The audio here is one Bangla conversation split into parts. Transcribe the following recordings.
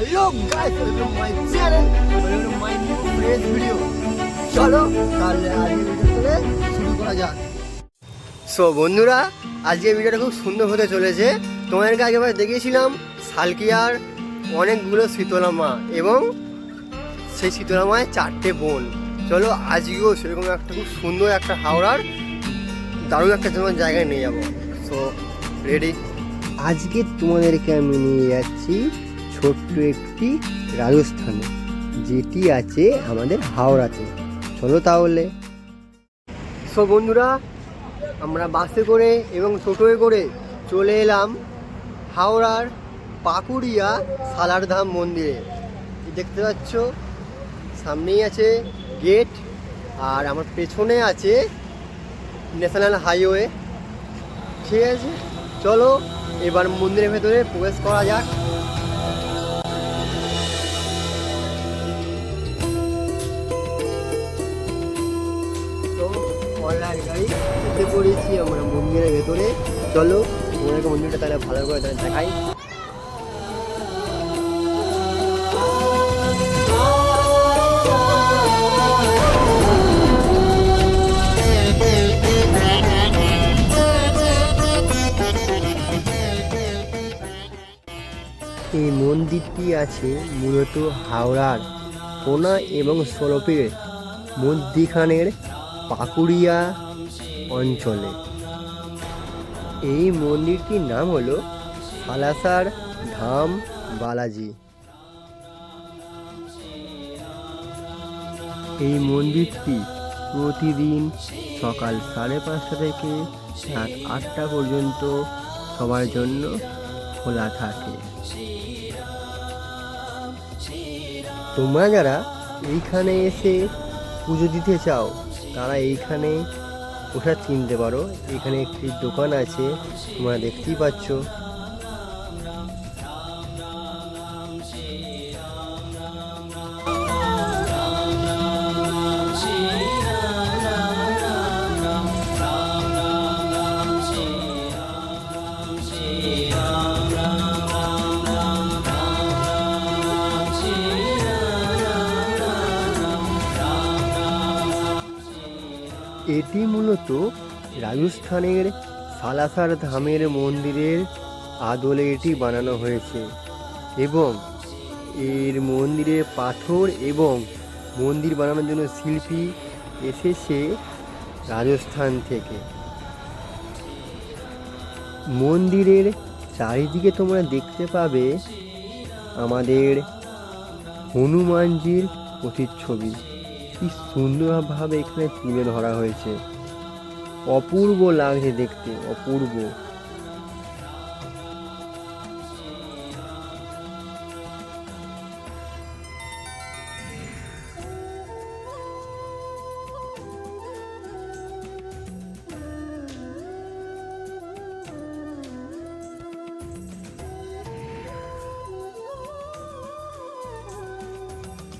Hello guys welcome my channel welcome my new fresh video চলো, তাহলে আজকে শুরু করা যাক। সো বন্ধুরা আজকে ভিডিওটা খুব সুন্দর হতে চলেছে। তোমাদেরকে আগেবার দেখিয়েছিলাম সালকিয়ার অনেকগুলো শীতলা মা এবং সেই শীতলা মায়ের চারটে বোন। চলো, আজকেও সেরকম একটা খুব সুন্দর একটা হাওড়ার দারুণ একটা তোমার জায়গায় নিয়ে যাব। সো রেডি আজকে তোমাদেরকে আমি নিয়ে যাচ্ছি ছোট্ট একটি রাজস্থানে, যেটি আছে আমাদের হাওড়াতে। চলো তাহলে। সো বন্ধুরা, আমরা বাসে করে এবং টোটোয় করে চলে এলাম হাওড়ার পাকুড়িয়া সালারধাম মন্দিরে। দেখতে পাচ্ছ, সামনেই আছে গেট আর আমার পেছনে আছে ন্যাশনাল হাইওয়ে ঠিক আছে? চলো, এবার মন্দিরের ভেতরে প্রবেশ করা যাক। পড়েছি আমরা মন্দিরের ভেতরে। চলো, তোমাদেরকে মন্দিরটা তাহলে ভালো করে তাহলে দেখাই। এই মন্দিরটি আছে মূলত হাওড়ার কোনা এবং সলপের মধ্যিখানের পাকুড়িয়া অঞ্চলে। এই মন্দিরটির নাম হলো সালাসার ধাম বালাজি। এই মন্দিরটি প্রতিদিন সকাল সাড়ে পাঁচটা থেকে রাত আটটা পর্যন্ত সবার জন্য খোলা থাকে। তোমরা যারা এইখানে এসে পুজো দিতে চাও তারা এইখানে ওটা কিনতে পারো। এখানে একটি দোকান আছে তোমরা দেখতেই পাচ্ছ। এটি মূলত রাজস্থানের সালাসার ধামের মন্দিরের আদলে এটি বানানো হয়েছে এবং এর মন্দিরের পাথর এবং মন্দির বানানোর জন্য শিল্পী এসেছে রাজস্থান থেকে। মন্দিরের চারিদিকে তোমরা দেখতে পাবে আমাদের হনুমানজির প্রতিচ্ছবি। কি সুন্দরভাবে এখানে তুলে ধরা হয়েছে। অপূর্ব লাগছে দেখতে অপূর্ব।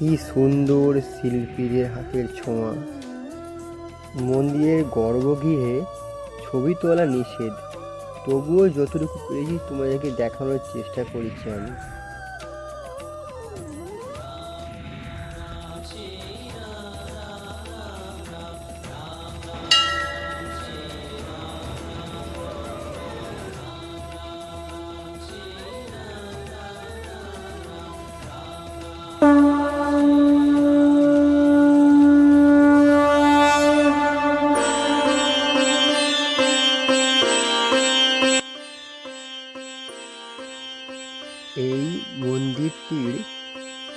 কি সুন্দর শিল্পীদের হাতের ছোঁয়া। মন্দিরের গর্ভগৃহে ছবি তোলা নিষেধ। তবুও যতটুকু পেরেছি তোমাদেরকে দেখানোর চেষ্টা করেছি আমি।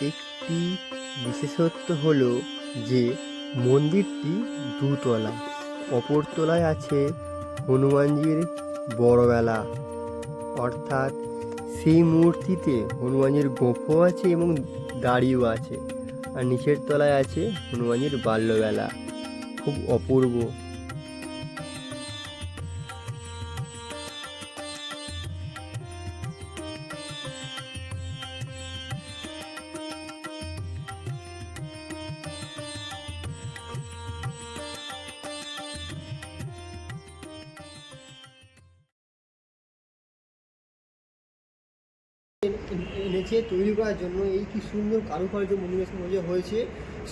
একটি বিশেষত্ব হল যে মন্দিরটি দুতলা অপর তলায় আছে হনুমানজির বড়বেলা। অর্থাৎ সেই মূর্তিতে হনুমানজির গোঁফও আছে এবং দাড়িও আছে। আর নিচের তলায় আছে হনুমানজির বাল্যবেলা। খুব অপূর্ব। এনেছে, তৈরি করার জন্য এই কি সুন্দর কারুকার্য মধ্যে হয়েছে?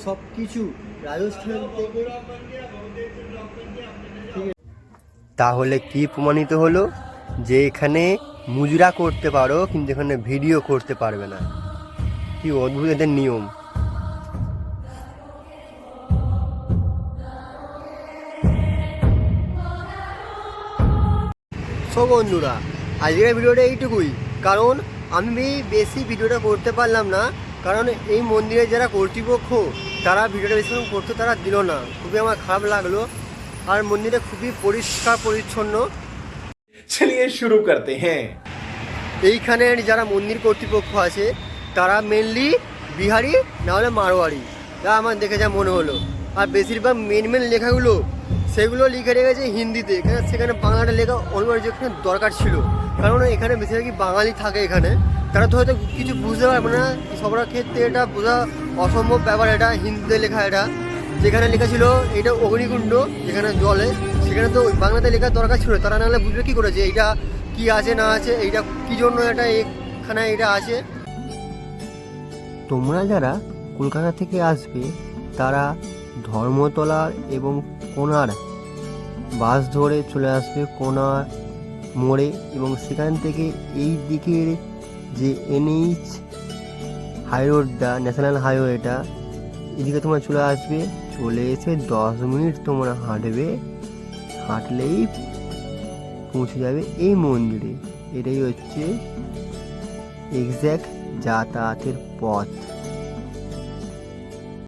সব কিছু রাজস্থান থেকে তাহলে কি প্রমাণিত হলো? যে এখানে মুজরা করতে পারো, কিন্তু এখানে ভিডিও করতে পারবে না। কি অদ্ভুত এদের নিয়ম। সব বন্ধুরা, আজকের ভিডিওটা এইটুকুই। কারণ আমি বেশি ভিডিওটা করতে পারলাম না কারণ এই মন্দিরে যারা কর্তৃপক্ষ তারা ভিডিওটা বেশি করতে তারা দিল না। খুবই আমার খারাপ লাগল। আর মন্দিরে খুবই পরিষ্কার পরিচ্ছন্ন। চলিয়ে শুরু করতে হ্যাঁ। এইখানের যারা মন্দির কর্তৃপক্ষ আছে তারা মেনলি বিহারি নাহলে মারোয়ারি। তা আমার দেখে যা মনে হলো। আর বেশিরভাগ মেন মেন লেখাগুলো সেগুলো লিখে রেখেছে হিন্দিতে। এখানে সেখানে বাংলাটা লেখা অনিবার্য এখানে দরকার ছিল। কারণ এখানে বেশিরভাগই বাঙালি থাকে এখানে। তারা তো হয়তো কিছু বুঝতে পারবে না সবার ক্ষেত্রে এটা বোঝা অসম্ভব ব্যাপার এটা, হিন্দিতে লেখা এটা। যেখানে লেখা ছিল এটা অগ্নিকুণ্ড, যেখানে জলে, সেখানে তো বাংলাতে লেখার দরকার ছিল। তারা নাহলে বুঝবে কী করেছে, এইটা কি আছে, না আছে, এইটা কি জন্য এটা এখানে এটা আছে? তোমরা যারা কলকাতা থেকে আসবে, তারা ধর্মতলা এবং কোনার বাস ধরে চলে আসবে কোনার মোড়ে এবং সেখান থেকে এই দিকের যে এনএইচ হাইরোডটা ন্যাশনাল হাইওয়েটা এদিকে তোমরা চলে আসবে। চলে এসে দশ মিনিট তোমরা হাঁটবে। হাঁটলেই পৌঁছে যাবে এই মন্দিরে। এটাই হচ্ছে এক্স্যাক্ট যাতায়াতের পথ।